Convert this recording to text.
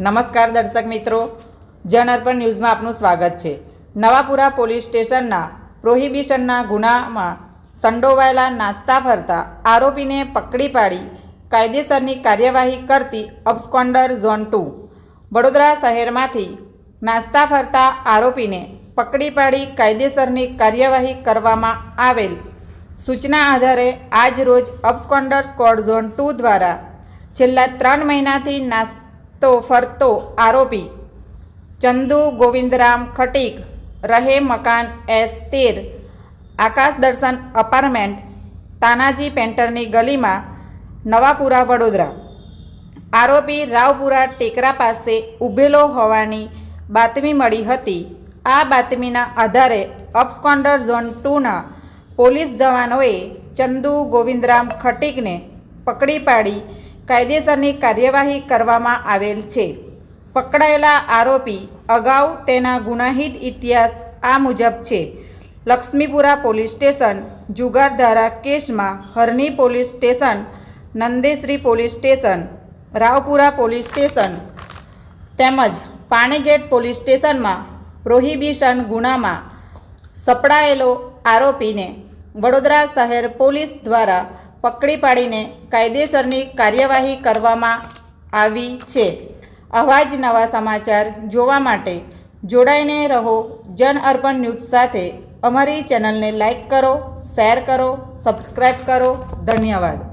નમસ્કાર દર્શક મિત્રો. જન અર્પણ ન્યૂઝમાં આપનું સ્વાગત છે. નવાપુરા પોલીસ સ્ટેશનના પ્રોહિબિશનના ગુનામાં સંડોવાયેલા નાસ્તા ફરતા આરોપીને પકડી પાડી કાયદેસરની કાર્યવાહી કરતી અબસ્કોન્ડર ઝોન ટુ. વડોદરા શહેરમાંથી નાસ્તા ફરતા આરોપીને પકડી પાડી કાયદેસરની કાર્યવાહી કરવામાં આવેલ. સૂચના આધારે આજ રોજ અબસ્કોન્ડર સ્કોડ ઝોન ટુ દ્વારા છેલ્લા ત્રણ મહિનાથી નાસ્તો ફરતો આરોપી ચંદુ ગોવિંદરામ ખટીક, રહે મકાન એસ તેર, આકાશ દર્શન અપાર્ટમેન્ટ, તાનાજી પેન્ટરની ગલીમાં, નવાપુરા, વડોદરા. આરોપી રાવપુરા ટેકરા પાસે ઊભેલો હોવાની બાતમી મળી હતી. આ બાતમીના આધારે અપસ્કોન્ડર ઝોન ટુના પોલીસ જવાનોએ ચંદુ ગોવિંદરામ ખટીકને પકડી પાડી કાયદેસરની કાર્યવાહી કરવામાં આવેલ છે. પકડાયેલા આરોપી અગાઉ તેના ગુનાહિત ઇતિહાસ આ મુજબ છે. લક્ષ્મીપુરા પોલીસ સ્ટેશન, જુગારધારા કેસમાં Harni police station, Nandesari police station, Raopura police station તેમજ પાણીગેટ પોલીસ સ્ટેશનમાં પ્રોહિબિશન ગુનામાં સપડાયેલો આરોપીને વડોદરા શહેર પોલીસ દ્વારા પકડી પાડીને કાયદેસરની કાર્યવાહી કરવામાં આવી છે. આવા જ નવા સમાચાર જોવા માટે જોડાઈને રહો. જન અર્પણ ન્યૂઝ સાથે અમારી ચેનલને લાઈક કરો, શેર કરો સબસ્ક્રાઈબ કરો. ધન્યવાદ.